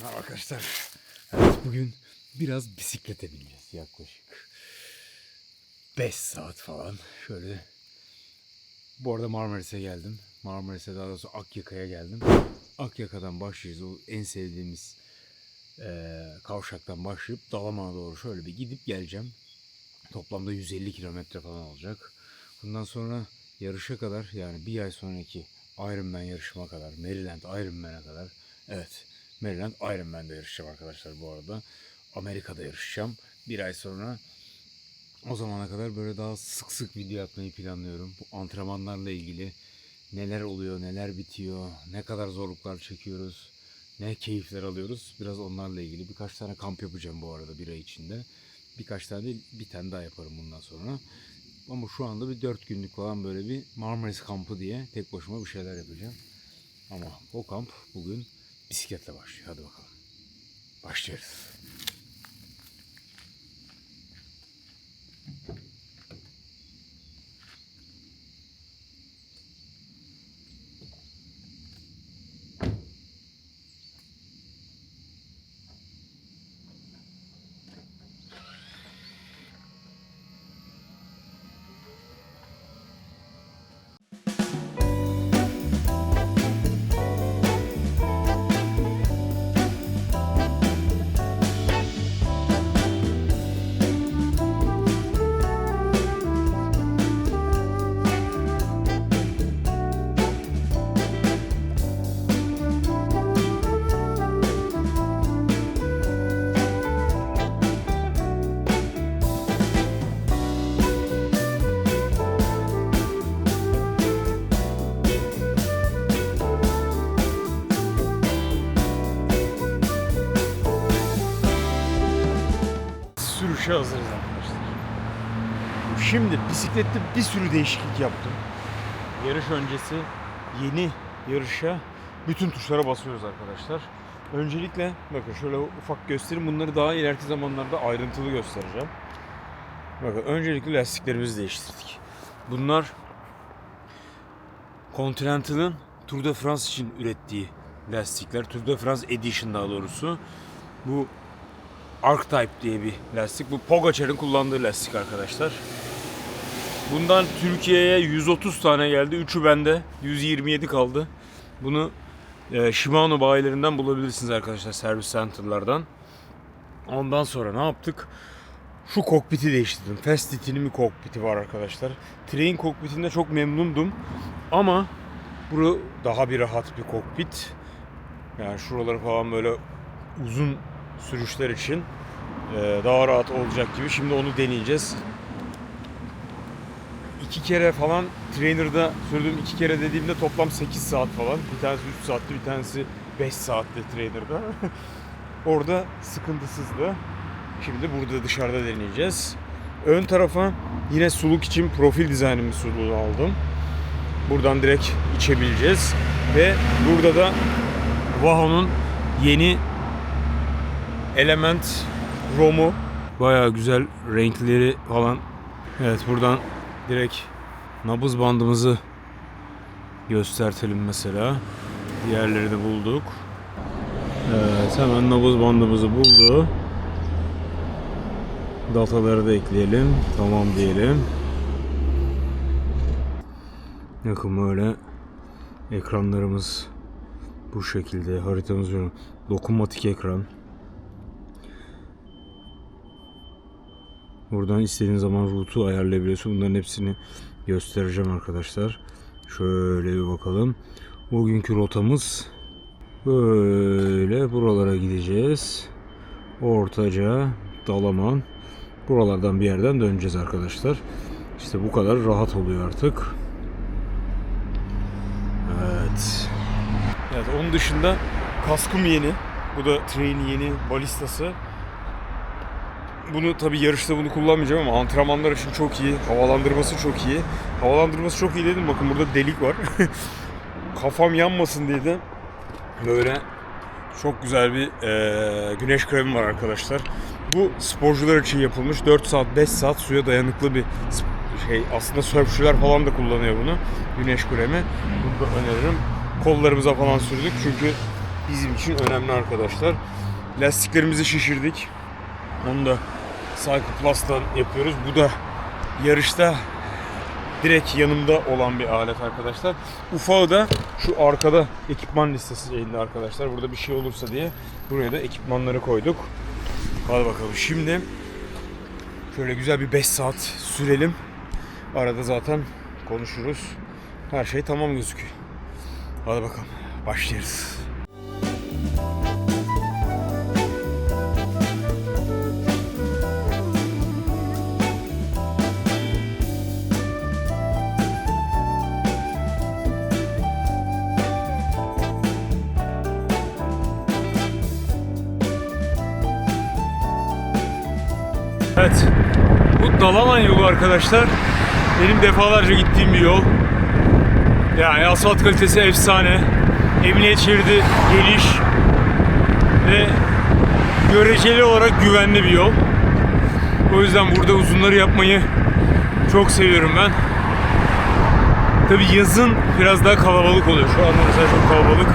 Merhaba arkadaşlar. Evet bugün biraz bisiklete bineceğiz yaklaşık. 5 saat falan. Şöyle. Bu arada Marmaris'e geldim. Marmaris'e daha doğrusu Akyaka'ya geldim. Akyaka'dan başlayacağız. O en sevdiğimiz eee, kavşaktan başlayıp Dalaman'a doğru şöyle bir gidip geleceğim. Toplamda 150 kilometre falan olacak. Bundan sonra yarışa kadar yani bir ay sonraki Ironman yarışıma kadar, Maryland Ironman'e kadar evet Maryland Ironman'de yarışacağım arkadaşlar bu arada. Amerika'da yarışacağım. Bir ay sonra o zamana kadar böyle daha sık sık video atmayı planlıyorum. Bu antrenmanlarla ilgili neler oluyor, neler bitiyor, ne kadar zorluklar çekiyoruz, ne keyifler alıyoruz. Biraz onlarla ilgili birkaç tane kamp yapacağım bu arada bir ay içinde. Birkaç tane değil, bir tane daha yaparım bundan sonra. Ama şu anda bir dört günlük falan böyle bir Marmaris kampı diye tek başıma bir şeyler yapacağım. Ama o kamp bugün bisikletle başlıyor. Hadi bakalım. Başlıyoruz. Şimdi bisiklette bir sürü değişiklik yaptım. Yarış öncesi yeni yarışa bütün tuşlara basıyoruz arkadaşlar. Öncelikle bakın şöyle ufak göstereyim. Bunları daha ileriki zamanlarda ayrıntılı göstereceğim. Bakın öncelikle lastiklerimizi değiştirdik. Bunlar Continental'ın Tour de France için ürettiği lastikler. Tour de France Edition daha doğrusu. Bu Archetype diye bir lastik. Bu Pogacar'ın kullandığı lastik arkadaşlar. Bundan Türkiye'ye 130 tane geldi. Üçü bende. 127 kaldı. Bunu e, Shimano bayilerinden bulabilirsiniz arkadaşlar. Servis center'lardan. Ondan sonra ne yaptık? Şu kokpiti değiştirdim. Fastit'in bir kokpiti var arkadaşlar. Train kokpitinde çok memnundum. Ama bu daha bir rahat bir kokpit. Yani şuraları falan böyle uzun sürüşler için e, daha rahat olacak gibi. Şimdi onu deneyeceğiz. İki kere falan trainer'da sürdüğüm iki kere dediğimde toplam 8 saat falan. Bir tanesi 3 saatti, bir tanesi 5 saatte trainer'da. Orada sıkıntısızdı. Şimdi burada dışarıda deneyeceğiz. Ön tarafa yine suluk için profil dizaynımı suluğu aldım. Buradan direkt içebileceğiz. Ve burada da Vaho'nun yeni Element Rom'u. Bayağı güzel renkleri falan. Evet buradan direkt nabız bandımızı göstertelim mesela. Diğerleri de bulduk. Evet hemen nabız bandımızı buldu. Dataları da ekleyelim. Tamam diyelim. Bakın böyle ekranlarımız bu şekilde haritamız dokunmatik ekran. Buradan istediğin zaman rutu ayarlayabiliyorsun. Bunların hepsini göstereceğim arkadaşlar. Şöyle bir bakalım. Bugünkü rotamız böyle buralara gideceğiz. Ortaca, Dalaman. Buralardan bir yerden döneceğiz arkadaşlar. İşte bu kadar rahat oluyor artık. Evet. Evet onun dışında kaskım yeni. Bu da train yeni balistası. Bunu tabi yarışta bunu kullanmayacağım ama antrenmanlar için çok iyi. Havalandırması çok iyi. Havalandırması çok iyi dedim. Bakın burada delik var. Kafam yanmasın diye böyle çok güzel bir eee, güneş kremi var arkadaşlar. Bu sporcular için yapılmış. 4 saat 5 saat suya dayanıklı bir şey. Aslında sörfçüler falan da kullanıyor bunu. Güneş kremi. Bunu da öneririm. Kollarımıza falan sürdük çünkü bizim için önemli arkadaşlar. Lastiklerimizi şişirdik. Onu da Cycle Plus'tan yapıyoruz. Bu da yarışta direkt yanımda olan bir alet arkadaşlar. Ufağı da şu arkada ekipman listesi elinde arkadaşlar. Burada bir şey olursa diye buraya da ekipmanları koyduk. Hadi bakalım şimdi şöyle güzel bir 5 saat sürelim. Arada zaten konuşuruz. Her şey tamam gözüküyor. Hadi bakalım başlıyoruz. Evet. Bu Dalaman yolu arkadaşlar. Benim defalarca gittiğim bir yol. Yani asfalt kalitesi efsane. Emniyet şeridi geniş ve göreceli olarak güvenli bir yol. O yüzden burada uzunları yapmayı çok seviyorum ben. Tabi yazın biraz daha kalabalık oluyor. Şu anda mesela çok kalabalık.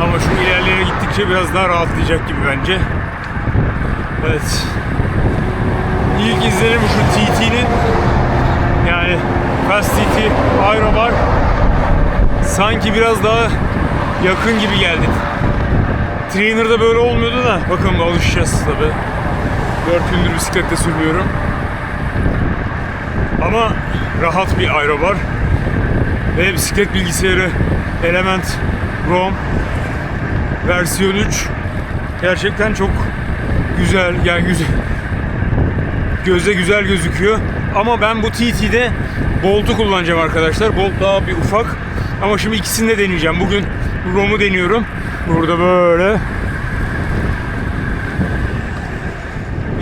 Ama şu ilerlere gittikçe biraz daha rahatlayacak gibi bence. Evet. İlk izlenim şu TT'nin yani Fast TT Aerobar sanki biraz daha yakın gibi geldi. Trainer'da böyle olmuyordu da bakın alışacağız tabi. 4 gündür bisiklette sürmüyorum. Ama rahat bir Aerobar. Ve bisiklet bilgisayarı Element ROM versiyon 3 gerçekten çok güzel yani güzel göze güzel gözüküyor. Ama ben bu TT'de Bolt'u kullanacağım arkadaşlar. Bolt daha bir ufak. Ama şimdi ikisini de deneyeceğim. Bugün ROM'u deniyorum. Burada böyle.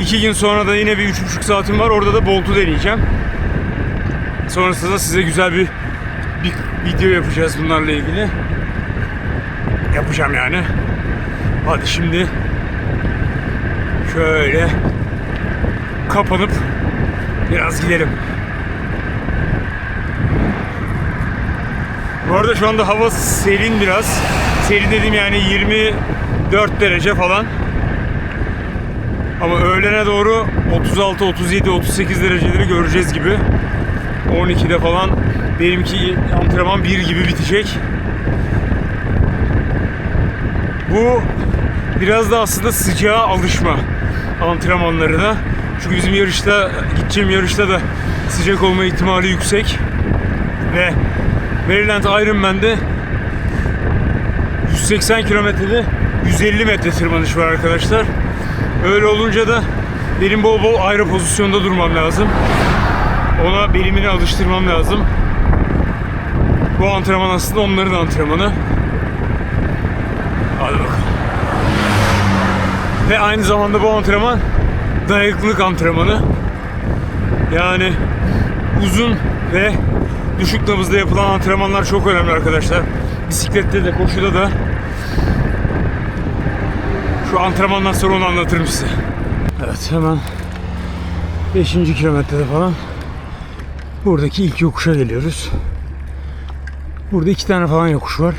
İki gün sonra da yine bir üç buçuk saatim var. Orada da Bolt'u deneyeceğim. Sonrasında size güzel bir, bir video yapacağız bunlarla ilgili. Yapacağım yani. Hadi şimdi şöyle kapanıp biraz gidelim. Bu arada şu anda hava serin biraz. Serin dedim yani 24 derece falan. Ama öğlene doğru 36, 37, 38 dereceleri göreceğiz gibi. 12'de falan benimki antrenman 1 gibi bitecek. Bu biraz da aslında sıcağa alışma antrenmanlarına. Çünkü bizim yarışta, gideceğim yarışta da sıcak olma ihtimali yüksek. Ve Maryland Ironman'de 180 kilometrede 150 metre tırmanış var arkadaşlar. Öyle olunca da benim bol bol ayrı pozisyonda durmam lazım. Ona belimini alıştırmam lazım. Bu antrenman aslında onların antrenmanı. Hadi bakalım. Ve aynı zamanda bu antrenman dayanıklılık antrenmanı. Yani uzun ve düşük nabızda yapılan antrenmanlar çok önemli arkadaşlar. Bisiklette de koşuda da şu antrenmandan sonra onu anlatırım size. Evet hemen 5. kilometrede falan buradaki ilk yokuşa geliyoruz. Burada iki tane falan yokuş var.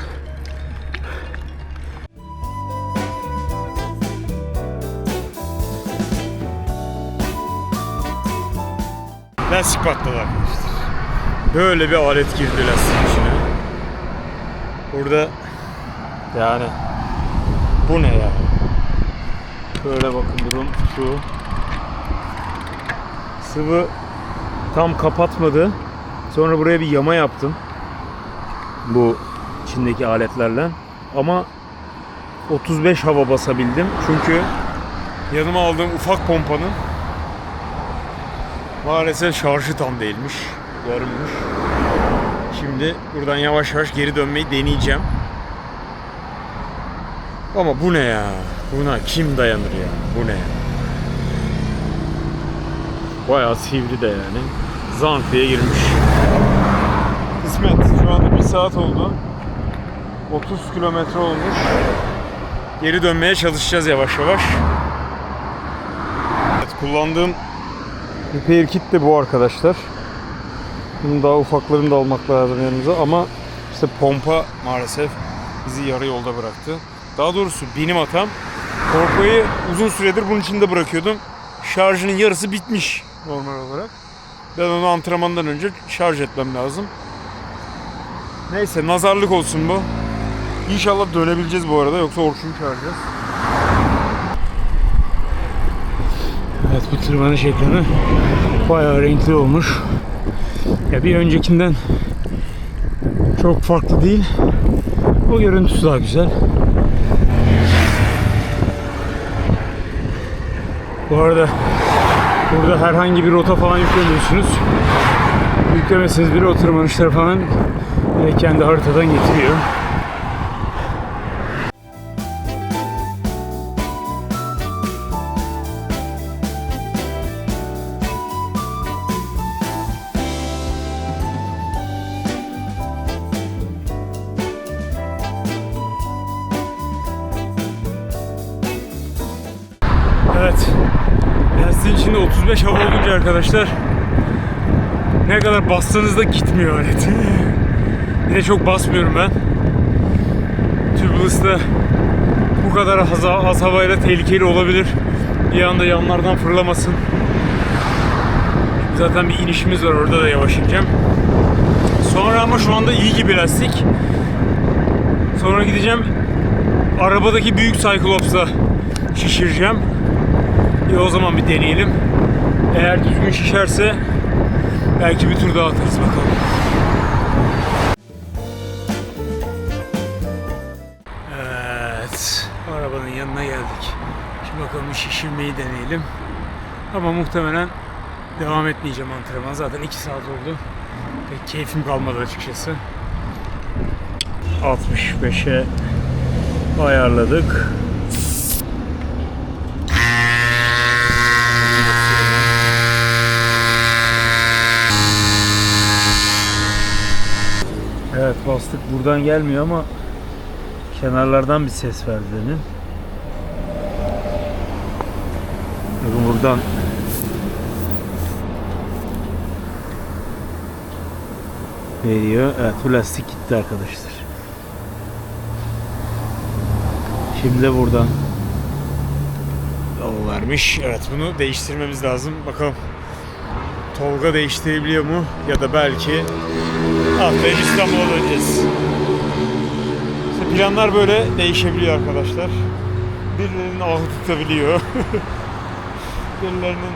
Lastik patladı arkadaşlar. Böyle bir alet girdi lastiğin içine. Burada yani bu ne ya? Şöyle bakın durum şu. Sıvı tam kapatmadı. Sonra buraya bir yama yaptım. Bu içindeki aletlerle. Ama 35 hava basabildim. Çünkü yanıma aldığım ufak pompanın Maalesef şarjı tam değilmiş. Yarımmış. Şimdi buradan yavaş yavaş geri dönmeyi deneyeceğim. Ama bu ne ya? Buna kim dayanır ya? Bu ne? Bayağı sivri de yani. Zank girmiş. Kısmet. Şu anda bir saat oldu. 30 kilometre olmuş. Geri dönmeye çalışacağız yavaş yavaş. Evet, kullandığım Repair kit de bu arkadaşlar. Bunun daha ufaklarını da almak lazım yanımıza ama işte pompa maalesef bizi yarı yolda bıraktı. Daha doğrusu benim hatam. Korko'yu uzun süredir bunun içinde bırakıyordum. Şarjının yarısı bitmiş normal olarak. Ben onu antrenmandan önce şarj etmem lazım. Neyse nazarlık olsun bu. İnşallah dönebileceğiz bu arada yoksa Orçun'u çağıracağız. Evet bu tırmanış ekranı bayağı renkli olmuş. Ya bir öncekinden çok farklı değil. O görüntüsü daha güzel. Bu arada burada herhangi bir rota falan yüklemiyorsunuz. Yüklemeseniz bile o tırmanışları falan direkt kendi haritadan getiriyor. 35 hava olunca arkadaşlar ne kadar bassanız da gitmiyor alet. De çok basmıyorum ben. Tubeless'ta bu kadar az, az havayla tehlikeli olabilir. Bir anda yanlardan fırlamasın. Zaten bir inişimiz var orada da yavaş ineceğim. Sonra ama şu anda iyi gibi lastik. Sonra gideceğim arabadaki büyük Cyclops'la şişireceğim. Bir o zaman bir deneyelim. Eğer düzgün şişerse belki bir tur daha atarız bakalım. Evet. Arabanın yanına geldik. Şimdi bakalım şişirmeyi deneyelim. Ama muhtemelen devam etmeyeceğim antrenman. Zaten 2 saat oldu. Pek keyfim kalmadı açıkçası. 65'e ayarladık. Evet bastık buradan gelmiyor ama kenarlardan bir ses verdi demin. Bakın buradan veriyor. Evet bu lastik gitti arkadaşlar. Şimdi de buradan yol vermiş. Evet bunu değiştirmemiz lazım. Bakalım Tolga değiştirebiliyor mu? Ya da belki haftaya İstanbul'a döneceğiz. İşte planlar böyle değişebiliyor arkadaşlar. Birilerinin ahı tutabiliyor. Birilerinin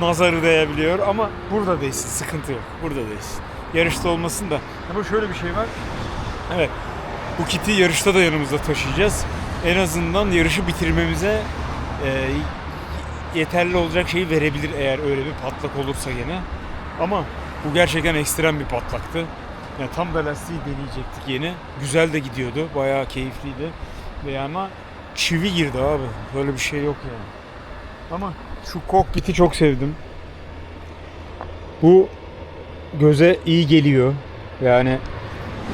nazarı değebiliyor ama burada değilsin. Sıkıntı yok. Burada değilsin. Yarışta olmasın da. Ama şöyle bir şey var. Evet. Bu kiti yarışta da yanımızda taşıyacağız. En azından yarışı bitirmemize e, yeterli olacak şeyi verebilir eğer öyle bir patlak olursa gene. Ama bu gerçekten ekstrem bir patlaktı. Yani tam da lastiği deneyecektik yeni. Güzel de gidiyordu. Bayağı keyifliydi. Ve ama çivi girdi abi. Böyle bir şey yok yani. Ama şu kokpiti çok sevdim. Bu göze iyi geliyor. Yani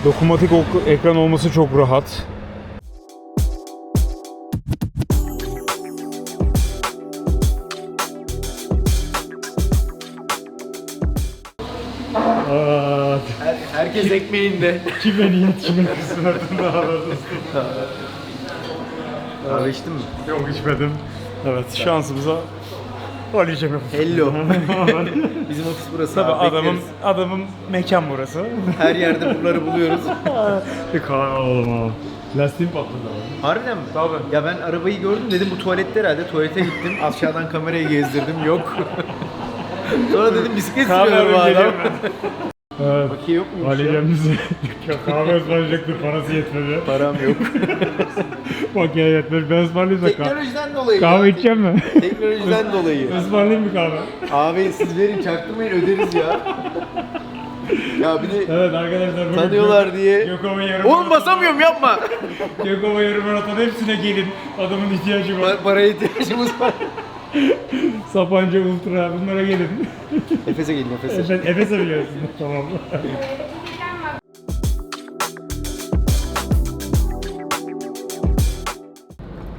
dokunmatik ok- ekran olması çok rahat. Herkes ekmeğinde. kime niyet kime kısmet daha Kahve içtin mi? Yok içmedim. Evet şansımıza Cemil. Hello. Bizim ofis burası Tabii abi. adamın bekleriz. adamın mekan burası. Her yerde buraları buluyoruz. Bir kahve alalım abi. Lastiğim patladı abi. Harbiden mi? Tabii. Ya ben arabayı gördüm dedim bu tuvalette herhalde. Tuvalete gittim. Aşağıdan kamerayı gezdirdim. Yok. Sonra dedim bisiklet sürüyor bu adam. Evet. Bakiye yok muymuş Ali ya? Kahve ısmarlayacaktı parası yetmedi. Param yok. Bak ya yetmedi ben ısmarlayayım da kahve. Teknolojiden dolayı Kahve ya. içeceğim mi? Teknolojiden dolayı. Ismarlayayım mı kahve? Abi siz verin çaktırmayın öderiz ya. Ya bir de Evet arkadaşlar bugün tanıyorlar diye. Gökova yarım Oğlum basamıyorum yapma. Gökova yarım maraton hepsine gelin. Adamın ihtiyacı var. Pa- Paraya ihtiyacımız var. Sapanca Ultra bunlara gelin. Efes'e gelin Efes'e. Efes, Efes'e biliyorsun. tamam.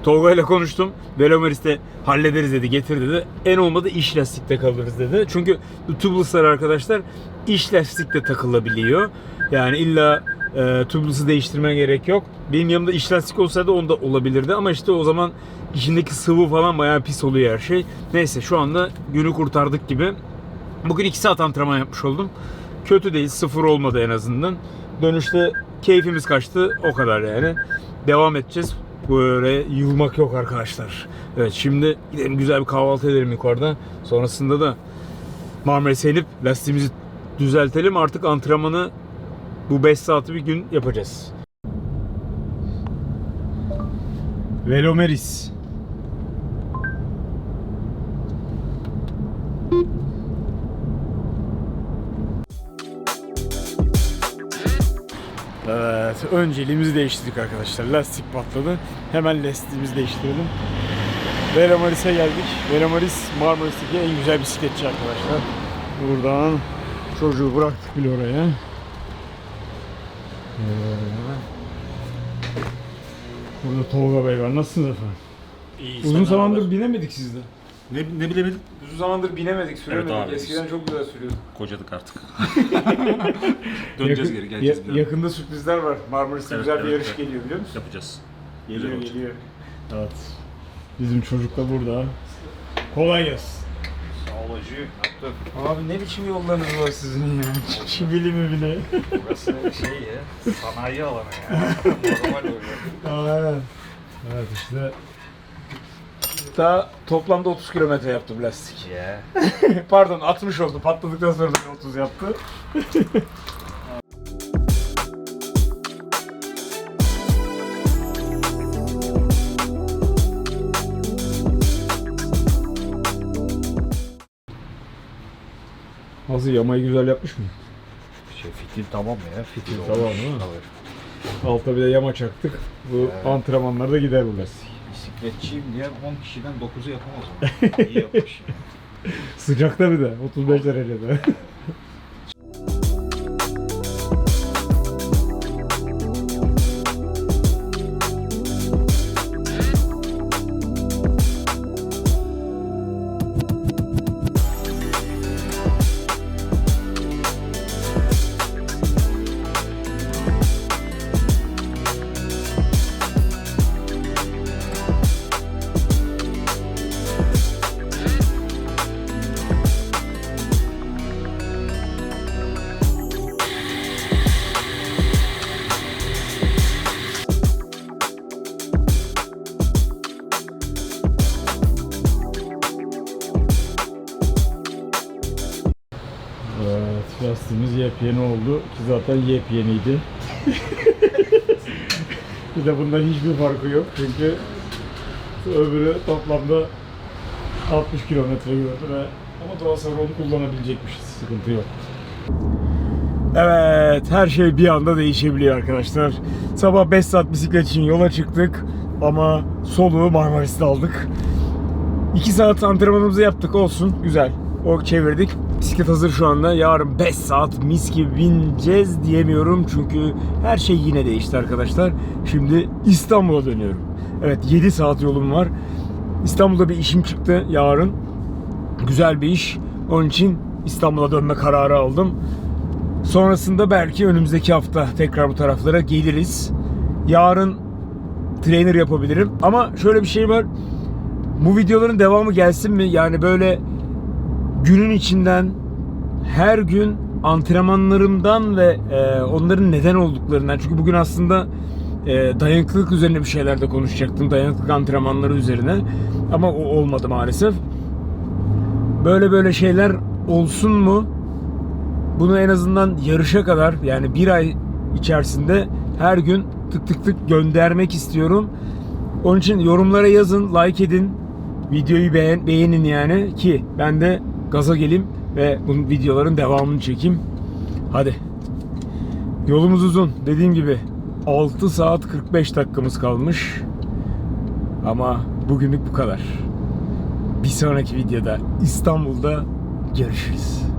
Tolga ile konuştum. Velomeris'te hallederiz dedi, getir dedi. En olmadı iş lastikte kalırız dedi. Çünkü tubeless'lar arkadaşlar iş lastikte takılabiliyor. Yani illa e, tubeless'ı değiştirmen gerek yok. Benim yanımda iç lastik olsaydı onda olabilirdi ama işte o zaman içindeki sıvı falan bayağı pis oluyor her şey. Neyse şu anda günü kurtardık gibi. Bugün 2 saat antrenman yapmış oldum. Kötü değil, sıfır olmadı en azından. Dönüşte keyfimiz kaçtı, o kadar yani. Devam edeceğiz. Böyle yılmak yok arkadaşlar. Evet şimdi gidelim güzel bir kahvaltı edelim yukarıda. Sonrasında da Marmaris'e inip lastiğimizi düzeltelim. Artık antrenmanı bu 5 saati bir gün yapacağız. Velomeris. Evet, önceliğimizi değiştirdik arkadaşlar. Lastik patladı. Hemen lastiğimizi değiştirelim. Velomaris'e geldik. Velomaris Marmaris'teki en güzel bisikletçi arkadaşlar. Buradan çocuğu bıraktık bile oraya. Ee, Burada Tolga Bey var. Nasılsınız efendim? İyi, Uzun zamandır binemedik sizde. Ne, ne bilemedim? Uzun zamandır binemedik, süremedik. Evet abi. Eskiden çok güzel sürüyorduk. Kocadık artık. Döneceğiz Yakın- geri, geleceğiz ya- bir yakında sürprizler var. Marmaris'te Evet, güzel bir evet, yarış evet. geliyor biliyor musun? Yapacağız. Geliyor olacak. geliyor. Evet. Bizim çocuk da burada. Kolay gelsin. Sağ ol hacı. Yaptım. Abi ne biçim yollarınız var sizin ya? Çivili mi bile? Burası şey ya, sanayi alanı ya. Normal öyle. Aynen. Evet işte. Daha toplamda 30 kilometre yaptım lastik. Ya. Pardon 60 oldu. Patladıktan sonra da 30 yaptı. Nasıl yamayı güzel yapmış mı? Şey fitil tamam ya. Fitil tamam olmuş. değil mi? Alta bir de yama çaktık. Bu Evet. antrenmanlarda gider bu lastik. Bisikletçiyim diye 10 kişiden 9'u yapamaz. İyi yapmış. ya. Sıcakta bir de 35 derecede. lastiğimiz yepyeni oldu ki zaten yepyeniydi. bir de bundan hiçbir farkı yok çünkü öbürü toplamda 60 kilometre gördü ve ama daha sonra onu kullanabilecekmişiz. Sıkıntı yok. Evet, her şey bir anda değişebiliyor arkadaşlar. Sabah 5 saat bisiklet için yola çıktık ama soluğu Marmaris'te aldık. 2 saat antrenmanımızı yaptık olsun. Güzel. O çevirdik. Bisiklet hazır şu anda. Yarın 5 saat mis gibi bineceğiz diyemiyorum. Çünkü her şey yine değişti arkadaşlar. Şimdi İstanbul'a dönüyorum. Evet 7 saat yolum var. İstanbul'da bir işim çıktı yarın. Güzel bir iş. Onun için İstanbul'a dönme kararı aldım. Sonrasında belki önümüzdeki hafta tekrar bu taraflara geliriz. Yarın trainer yapabilirim. Ama şöyle bir şey var bu videoların devamı gelsin mi? Yani böyle günün içinden her gün antrenmanlarımdan ve e, onların neden olduklarından çünkü bugün aslında e, dayanıklılık üzerine bir şeyler de konuşacaktım dayanıklık antrenmanları üzerine ama o olmadı maalesef böyle böyle şeyler olsun mu bunu en azından yarışa kadar yani bir ay içerisinde her gün tık tık tık göndermek istiyorum onun için yorumlara yazın, like edin. Videoyu beğen, beğenin yani ki ben de gaza geleyim ve bu videoların devamını çekeyim. Hadi. Yolumuz uzun. Dediğim gibi 6 saat 45 dakikamız kalmış. Ama bugünlük bu kadar. Bir sonraki videoda İstanbul'da görüşürüz.